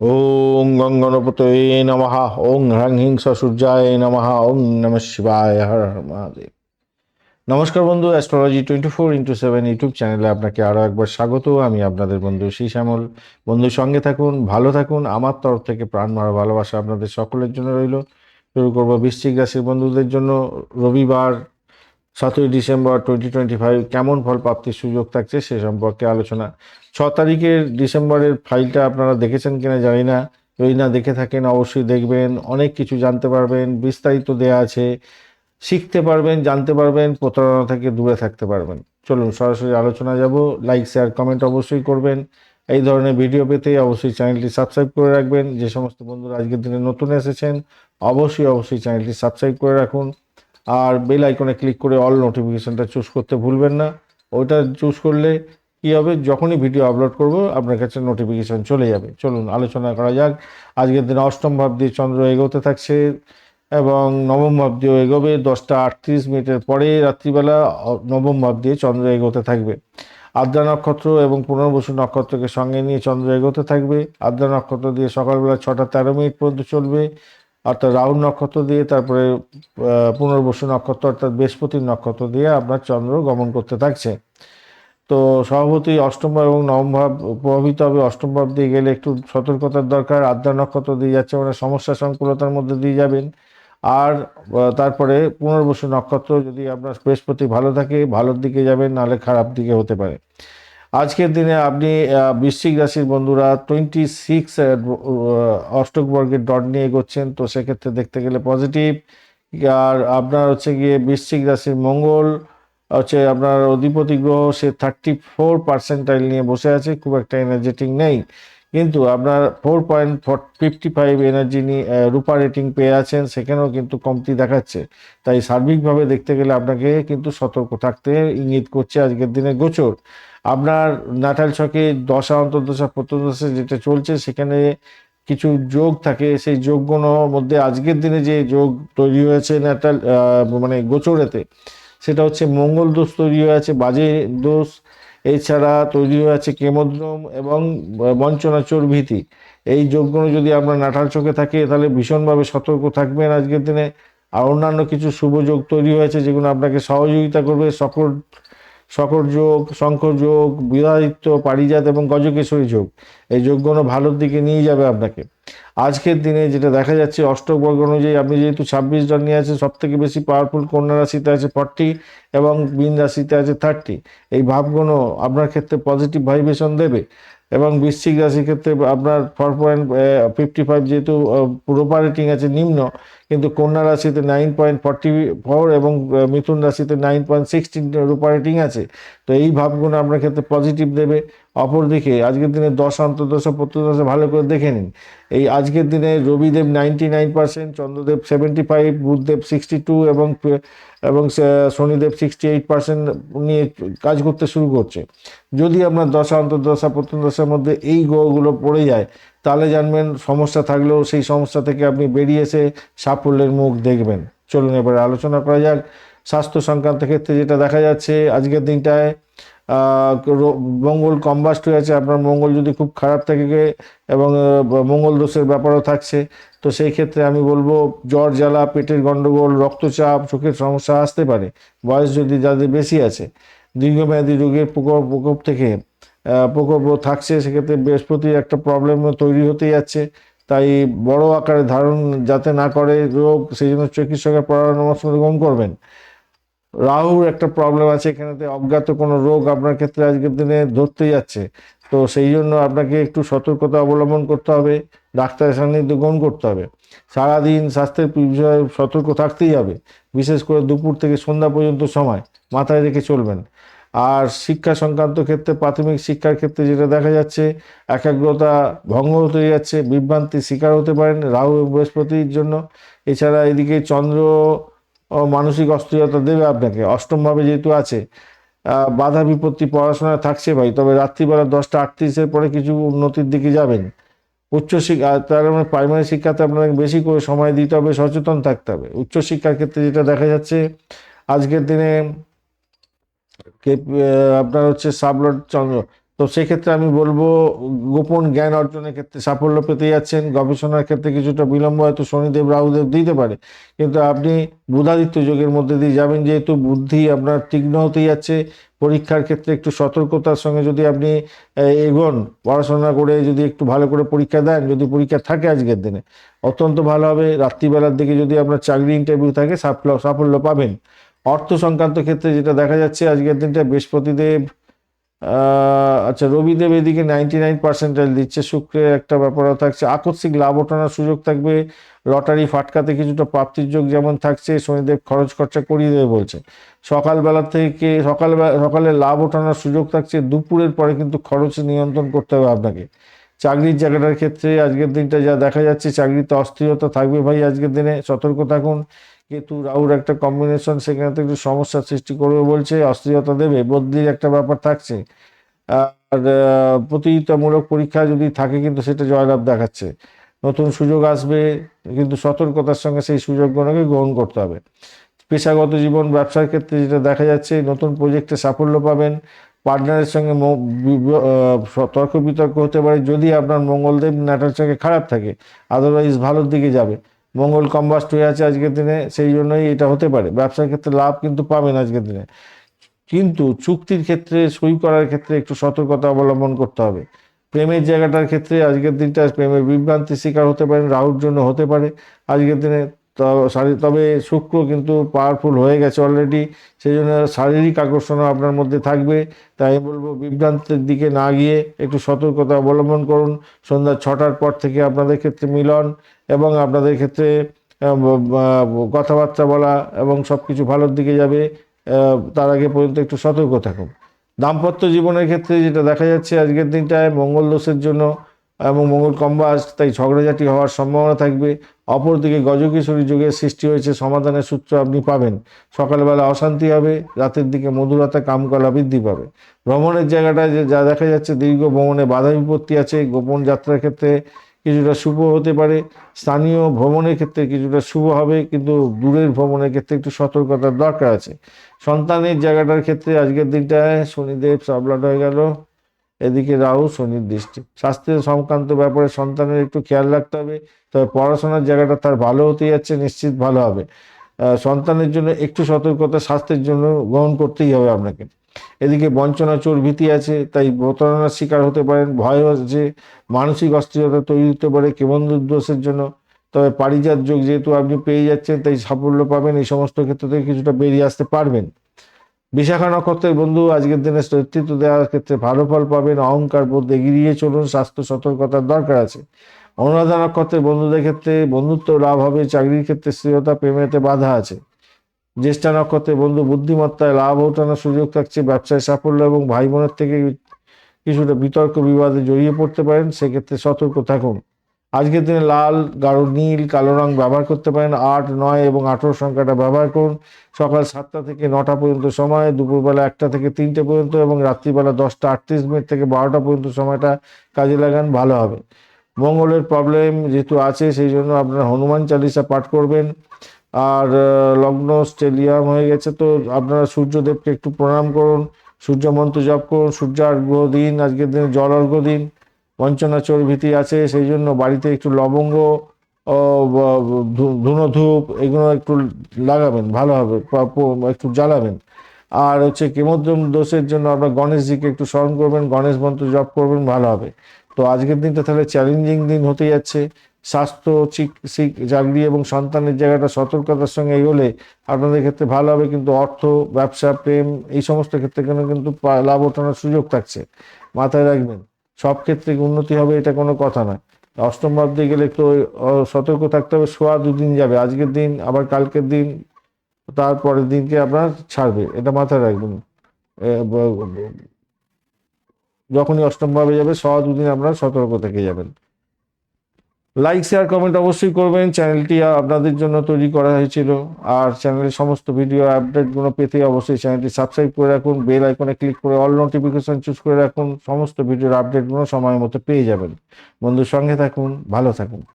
ওং গঙ্গনপতয়ে নমঃ। ওং হ্রাং হিংস সূর্যায় নমঃ। ওং নম শিবায়। হর হর মহাদেব। নমস্কার বন্ধু astrology twenty four into seven YouTube চ্যানেলে আপনাকে আরও একবার স্বাগত। আমি আপনাদের বন্ধু শ্রী শ্যামল। বন্ধুর সঙ্গে থাকুন, ভালো থাকুন। আমার তরফ থেকে প্রাণ মারা ভালোবাসা আপনাদের সকলের জন্য রইল। শুরু করব বৃশ্চিক রাশির বন্ধুদের জন্য। রবিবার সতেরোই ডিসেম্বর টোয়েন্টি টোয়েন্টি ফাইভ কেমন ফল প্রাপ্তির সুযোগ থাকছে সে সম্পর্কে আলোচনা। ছ তারিখের ডিসেম্বরের ফাইলটা আপনারা দেখেছেন কিনা জানি না। যদি না দেখে থাকেন, অবশ্যই দেখবেন। অনেক কিছু জানতে পারবেন, বিস্তারিত দেয়া আছে। শিখতে পারবেন, জানতে পারবেন, প্রতারণা থেকে দূরে থাকতে পারবেন। চলুন সরাসরি আলোচনা যাব। লাইক শেয়ার কমেন্ট অবশ্যই করবেন। এই ধরনের ভিডিও পেতে অবশ্যই চ্যানেলটি সাবস্ক্রাইব করে রাখবেন। যে সমস্ত বন্ধুরা আজকের দিনে নতুন এসেছেন, অবশ্যই অবশ্যই চ্যানেলটি সাবস্ক্রাইব করে রাখুন। আর বেল আইকনে ক্লিক করে অল নোটিফিকেশনটা চুজ করতে ভুলবেন না। ওইটা চুজ করলে কী হবে? যখনই ভিডিও আপলোড করব, আপনার কাছে নোটিফিকেশান চলে যাবে। চলুন, আলোচনা করা যাক। আজকের দিনে অষ্টম ভাব দিয়ে চন্দ্র এগোতে থাকছে এবং নবম ভাব দিয়েও এগোবে। দশটা আটত্রিশ মিনিটের পরে রাত্রিবেলা নবম ভাব দিয়ে চন্দ্র এগোতে থাকবে। আদ্রা নক্ষত্র এবং পুনর্বসু নক্ষত্রকে সঙ্গে নিয়ে চন্দ্র এগোতে থাকবে। আদ্রা নক্ষত্র দিয়ে সকালবেলা ছটা তেরো মিনিট পর্যন্ত চলবে। অর্থাৎ রাহুল নক্ষত্র দিয়ে তারপরে পুনর্বসু নক্ষত্র অর্থাৎ বৃহস্পতির নক্ষত্র দিয়ে আপনার চন্দ্র গমন করতে থাকছে। তো স্বভাবতই অষ্টম ভাব এবং নবম ভাব প্রভাবিত হবে। অষ্টম ভাব দিয়ে গেলে একটু সতর্কতার দরকার। আদ্রা নক্ষত্র দিয়ে যাচ্ছে মানে সমস্যা সংকুলতার মধ্যে দিয়ে যাবেন। আর তারপরে পুনর্বসু নক্ষত্র যদি আপনার বৃহস্পতি ভালো থাকে, ভালোর দিকে যাবেন, নাহলে খারাপ দিকে হতে পারে। আজকের দিনে আপনি বৃশ্চিক রাশির বন্ধুরা টোয়েন্টি সিক্স অষ্টকবর্গের ডট নিয়ে এগোচ্ছেন, তো সেক্ষেত্রে দেখতে গেলে পজিটিভ আর আপনার হচ্ছে গিয়ে বৃশ্চিক রাশির মঙ্গল, হচ্ছে আপনার অধিপতি গ্রহ, সে থার্টি ফোর পার্সেন্টাইল নিয়ে বসে আছে, খুব একটা এনার্জেটিক নেই। কিন্তু আপনার four point fifty five energy রূপা রেটিং পেয়ে আছেন, সেখানেও কিন্তু কমতি দেখাচ্ছে। তাই সার্বিকভাবে দেখতে গেলে আপনাকে কিন্তু সতর্ক থাকতে ইঙ্গিত করছে আজকের দিনে গোচর। আপনার নাটাল ছকে দশা, অন্তর্দশা, প্রত্যদশা যেটা চলছে, সেখানে কিছু যোগ থাকে। সেই যোগগুলোর মধ্যে আজকের দিনে যে যোগ তৈরি হয়েছে নাটাল মানে গোচরেতে, সেটা হচ্ছে মঙ্গল দোষ তৈরি হয়ে আছে বাজে দোষ এছাড়া তৈরি হয়ে আছে কেমদ্রম এবং বঞ্চনা চর্ভীতি এই যোগগুলো যদি আপনার নাটাল চোখে থাকে, তাহলে ভীষণভাবে সতর্ক থাকবেন আজকের দিনে। আর অন্যান্য কিছু শুভ যোগ তৈরি হয়েছে, যেগুলো আপনাকে সহযোগিতা করবে। সকল সকর যোগ শঙ্কর যোগ বিবাহিত পারিজাত এবং গজকেশ্বরী যোগ। এই যোগগুলো ভালোর দিকে নিয়ে যাবে আপনাকে। আজকের দিনে যেটা দেখা যাচ্ছে, অষ্টক বর্গ অনুযায়ী আপনি যেহেতু ছাব্বিশ জন নিয়ে আছেন সব থেকে বেশি পাওয়ারফুল কন্যা রাশিতে আছে? ফর্টি এবং বিন রাশিতে আছে থার্টি এই ভাবগুলো আপনার ক্ষেত্রে পজিটিভ ভাইব্রেশন দেবে এবং বৃশ্চিক রাশির ক্ষেত্রে আপনার ফোর পয়েন্ট ফিফটি ফাইভ যেহেতু প্রোপারেটিং রেটিং আছে নিম্ন কিন্তু কন্যা রাশিতে নাইন পয়েন্ট ফর্টি ফোর এবং মিথুন রাশিতে নাইন পয়েন্ট সিক্সটিন রূপা রেটিং আছে। তো এই ভাবগুলো আপনার ক্ষেত্রে পজিটিভ দেবে। অপরদিকে, আজকের দিনে দশ, অন্তর্দশা, প্রত্যদশা ভালো করে দেখে নিন। এই আজকের দিনে Rabidev ninety nine percent Chandradev seventy five Buddhadeb sixty two এবং এবং শনিদেব সিক্সটি এইট পার্সেন্ট নিয়ে কাজ করতে শুরু করছে। যদি আপনার দশা, অন্তর্দশা মধ্যে এই গ্রহগুলো পড়ে যায় তাহলে জানবেন, সমস্যা থাকলেও সেই সমস্যা থেকে আপনি বেরিয়ে এসে সাফল্যের মুখ দেখবেন। চলুন এবার আলোচনা করা যাক। স্বাস্থ্য সংক্রান্ত ক্ষেত্রে যেটা দেখা যাচ্ছে, আজকের দিনটায় মঙ্গল কম্বাস্ট হয়ে আছে, আপনার মঙ্গল যদি খুব খারাপ থাকে এবং মঙ্গল দোষের ব্যাপারও থাকছে, তো সেই ক্ষেত্রে আমি বলব, জ্বর, জ্বালা, পেটের গন্ডগোল, রক্তচাপ, চোখের সমস্যা আসতে পারে। বয়স যদি যাদের বেশি আছে, দীর্ঘমেয়াদী রোগের প্রকোপ প্রকোপ থেকে প্রকোপও থাকছে, সেক্ষেত্রে বৃহস্পতির একটা প্রবলেম তৈরি হতে যাচ্ছে। তাই বড় আকারে ধারণ যাতে না করে, রোগ, সেই জন্য চিকিৎসকের পরামর্শ গ্রহণ করবেন। রাহুর একটা প্রবলেম আছে এখানেতে, অজ্ঞাত কোনো রোগ আপনার ক্ষেত্রে আজকের দিনে ধরতে যাচ্ছে। তো সেই জন্য আপনাকে একটু সতর্কতা অবলম্বন করতে হবে, ডাক্তারের সান্নিধ্য গ্রহণ করতে হবে। সারাদিন স্বাস্থ্যের বিষয়ে সতর্ক থাকতেই হবে, বিশেষ করে দুপুর থেকে সন্ধ্যা পর্যন্ত সময় মাথায় রেখে চলবেন। আর শিক্ষা সংক্রান্ত ক্ষেত্রে, প্রাথমিক শিক্ষার ক্ষেত্রে যেটা দেখা যাচ্ছে, একাগ্রতা ভঙ্গ হতে যাচ্ছে, বিভ্রান্তির শিকার হতে পারেন রাহু বৃহস্পতির জন্য। এছাড়া এদিকে চন্দ্র মানসিক অস্থিরতা দেবে আপনাকে। অষ্টমভাবে যেহেতু আছে বাধা বিপত্তি পড়াশোনায় থাকছে ভাই, তবে রাত্রিবেলা দশটা আটত্রিশের পরে কিছু উন্নতির দিকে যাবেন। উচ্চশিক্ষা তার মানে প্রাইমারি শিক্ষাতে আপনাকে বেশি করে সময় দিতে হবে, সচেতন থাকতে হবে। উচ্চশিক্ষার ক্ষেত্রে যেটা দেখা যাচ্ছে, আজকের দিনে আপনার হচ্ছে সাবলট চন্দ্র। তো সেক্ষেত্রে আমি বলব, গোপন জ্ঞান অর্জনের ক্ষেত্রে সাফল্য পেতে যাচ্ছেন, গবেষণার ক্ষেত্রে কিছুটা বিলম্ব হয়তো শনিদেব, রাহুদেব দিতে পারে। কিন্তু আপনি বুধাদিত্য যোগের মধ্যে দিয়ে যাবেন, যেহেতু বুদ্ধি আপনার তীক্ষ্ণ হতে যাচ্ছে। পরীক্ষার ক্ষেত্রে একটু সতর্কতার সঙ্গে যদি আপনি এগোন, পড়াশোনা করে যদি একটু ভালো করে পরীক্ষা দেন, যদি পরীক্ষা থাকে আজকের দিনে, অত্যন্ত ভালো হবে। রাত্রিবেলার দিকে যদি আপনার চাকরি ইন্টারভিউ থাকে সাফল্য সাফল্য পাবেন। অর্থ সংক্রান্ত ক্ষেত্রে যেটা দেখা যাচ্ছে, আজকের দিনটা বৃহস্পতিদেব আচ্ছা রবিদেব এদিকে নাইনটি নাইন পার্সেন্টাইল দিচ্ছে, শুক্রের একটা ব্যাপারও থাকছে। আকস্মিক লাভ ওঠানোর সুযোগ থাকবে, লটারি ফাটকাতে কিছুটা প্রাপ্তির যোগ যেমন থাকছে, শনিদেব খরচ খরচা করিয়ে দেবে বলছে। সকালবেলা থেকে, সকালবেলা, সকালে লাভ ওঠানোর সুযোগ থাকছে, দুপুরের পরে কিন্তু খরচ নিয়ন্ত্রণ করতে হবে আপনাকে। চাকরির জায়গাটার ক্ষেত্রে আজকের দিনটা যা দেখা যাচ্ছে চাকরিতে অস্থিরতা থাকবে ভাই আজকের দিনে, সতর্ক থাকুন। কেতু রাহুর একটা কম্বিনেশন সেখানে তো একটু সমস্যার সৃষ্টি করবে বলছে, অস্থিরতা দেবে, বদলির একটা ব্যাপার থাকছে। আর প্রতিযোগিতামূলক পরীক্ষা যদি থাকে কিন্তু সেটা জয়লাভ দেখাচ্ছে। নতুন সুযোগ আসবে, কিন্তু সতর্কতার সঙ্গে সেই সুযোগগুলোকে গ্রহণ করতে হবে। পেশাগত জীবন, ব্যবসার ক্ষেত্রে যেটা দেখা যাচ্ছে, নতুন প্রজেক্টে সাফল্য পাবেন। পার্টনারের সঙ্গে তর্ক বিতর্ক হতে পারে যদি আপনার মঙ্গলদেব নাটার সঙ্গে খারাপ থাকে আদারওয়াইজ ভালোর দিকে যাবে। মঙ্গল কম্বাস্ট হয়ে আছে আজকের দিনে, সেই জন্যই এটা হতে পারে। ব্যবসার ক্ষেত্রে লাভ কিন্তু পাবেন আজকের দিনে। কিন্তু চুক্তির ক্ষেত্রে, সই করার ক্ষেত্রে একটু সতর্কতা অবলম্বন করতে হবে। প্রেমের জায়গাটার ক্ষেত্রে আজকের দিনটা প্রেমের বিভ্রান্তির শিকার হতে পারেন, রাহুর জন্য হতে পারে। আজকের দিনে তবে শুক্র কিন্তু পাওয়ারফুল হয়ে গেছে অলরেডি সেই জন্য শারীরিক আকর্ষণও আপনার মধ্যে থাকবে। তাই আমি বলব বিভ্রান্তের দিকে না গিয়ে একটু সতর্কতা অবলম্বন করুন। সন্ধ্যা ছটার পর থেকে আপনাদের ক্ষেত্রে মিলন এবং আপনাদের ক্ষেত্রে কথাবার্তা বলা এবং সব কিছু ভালোর দিকে যাবে তার আগে পর্যন্ত একটু সতর্ক থাকুন। দাম্পত্য জীবনের ক্ষেত্রে যেটা দেখা যাচ্ছে আজকের দিনটায়, মঙ্গল দোষের জন্য এবং মঙ্গল কম্বাস তাই ঝগড়াঝাটি হওয়ার সম্ভাবনা থাকবে। অপরদিকে গজকিশোরী যুগের সৃষ্টি হয়েছে সমাধানের সূত্র আপনি পাবেন। সকালবেলা অশান্তি হবে, রাতের দিকে মধুরতা কামকলা বৃদ্ধি পাবে। ভ্রমণের জায়গাটায় যে যা দেখা যাচ্ছে দীর্ঘ ভ্রমণে বাধা বিপত্তি আছে, গোপন যাত্রার ক্ষেত্রে কিছুটা শুভ হতে পারে। স্থানীয় ভ্রমণের ক্ষেত্রে কিছুটা শুভ হবে, কিন্তু দূরের ভ্রমণের ক্ষেত্রে একটু সতর্কতার দরকার আছে। সন্তানের জায়গাটার ক্ষেত্রে আজকের দিনটায় শনিদেব সাবলাট হয়ে গেল। এদিকে রাহু, শনির দৃষ্টি। স্বাস্থ্যের সংক্রান্ত ব্যাপারে সন্তানের একটু খেয়াল রাখতে হবে, তবে পড়াশোনার জায়গাটা তার ভালো হতে যাচ্ছে, নিশ্চিত ভালো হবে। সন্তানের জন্য একটু সতর্কতা, স্বাস্থ্যের জন্য গ্রহণ করতেই হবে আপনাকে। এদিকে বঞ্চনা, চোর ভীতি আছে, তাই প্রতারণার শিকার হতে পারেন, ভয় আছে, মানসিক অস্থিরতা তৈরি হতে পারে কেবন্ধুর দোষের জন্য। তবে পারিজাত যোগ যেহেতু আপনি পেয়ে যাচ্ছেন, তাই সাফল্য পাবেন, এই সমস্ত ক্ষেত্র থেকে কিছুটা বেরিয়ে আসতে পারবেন। বিশাখা নক্ষত্রের বন্ধু, আজকের দিনে নেতৃত্ব দেওয়ার ক্ষেত্রে ভালো ফল পাবেন, অহংকার বোধ এগিয়ে চলুন, স্বাস্থ্য সতর্কতার দরকার আছে। অনুরাধা নক্ষত্রের বন্ধুদের ক্ষেত্রে বন্ধুত্ব লাভ হবে, চাকরির ক্ষেত্রে স্থিরতা প্রেমেতে বাধা আছে। জ্যেষ্ঠা নক্ষত্রের বন্ধু, বুদ্ধিমত্তায় লাভ ওঠানোর সুযোগ থাকছে, ব্যবসায় সাফল্য এবং ভাই বোনের থেকে কিছুটা বিতর্ক বিবাদে জড়িয়ে পড়তে পারেন, সেক্ষেত্রে সতর্ক থাকুন। আজকের দিনে লাল, গাঢ়, নীল, কালো রং ব্যবহার করতে পারেন। আট, নয় এবং আঠেরো সংখ্যাটা ব্যবহার করুন। সকাল সাতটা থেকে নটা পর্যন্ত সময়, দুপুরবেলা একটা থেকে তিনটে পর্যন্ত এবং রাত্রিবেলা দশটা আটত্রিশ মিনিট থেকে বারোটা পর্যন্ত সময়টা কাজে লাগান, ভালো হবে। মঙ্গলের প্রবলেম যেহেতু আছে, সেই জন্য আপনারা হনুমান চালিসা পাঠ করবেন। আর লগ্ন স্টেলিয়াম হয়ে গেছে তো আপনারা সূর্যদেবকে একটু প্রণাম করুন। সূর্য মন্ত্র জপ করুন। সূর্য অর্ঘ্য দিন, আজকের দিনে জল অর্ঘ্য দিন। বঞ্চনা ভীতি আছে সেই জন্য বাড়িতে একটু লবঙ্গ ধুনো ধূপ এগুলো একটু লাগাবেন, ভালো হবে একটু জ্বালাবেন। আর হচ্ছে কেমোদ্রম দোষের জন্য আপনার গণেশজিকে একটু স্মরণ করবেন, গণেশ মন্ত্র জপ করবেন, ভালো হবে। তো আজকের দিনটা তাহলে চ্যালেঞ্জিং দিন হতে যাচ্ছে। স্বাস্থ্য চাকরি এবং সন্তানের জায়গাটা সতর্কতার সঙ্গে এগোলে আপনাদের ক্ষেত্রে ভালো হবে, কিন্তু অর্থ, ব্যবসা, প্রেম এই সমস্ত ক্ষেত্রে কেন কিন্তু লাভ ওঠানোর সুযোগ থাকছে। মাথায় রাখবেন। সব ক্ষেত্রে উন্নতি হবে এটা কোনো কথা নয়। অষ্টম ভাবতে গেলে একটু সতর্ক থাকতে হবে সোয়া দুদিন যাবে। আজকের দিন, আবার কালকের দিন, তারপরের দিনকে আপনার ছাড়বে, এটা মাথায় রাখবেন। যখনই অষ্টম ভাবে যাবে সোয়া দুদিন আপনার সতর্ক থেকে যাবেন। লাইক শেয়ার কমেন্ট অবশ্যই করবেন। চ্যানেলটি আপনাদের জন্য তৈরি করা হয়েছিল। আর চ্যানেলের সমস্ত ভিডিও আপডেটগুলো পেতে অবশ্যই চ্যানেলটি সাবস্ক্রাইব করে রাখুন। বেল আইকনে ক্লিক করে অল নোটিফিকেশন চুজ করে রাখুন। সমস্ত ভিডিওর আপডেটগুলো সময় মতো পেয়ে যাবেন। বন্ধুর সঙ্গে থাকুন, ভালো থাকুন।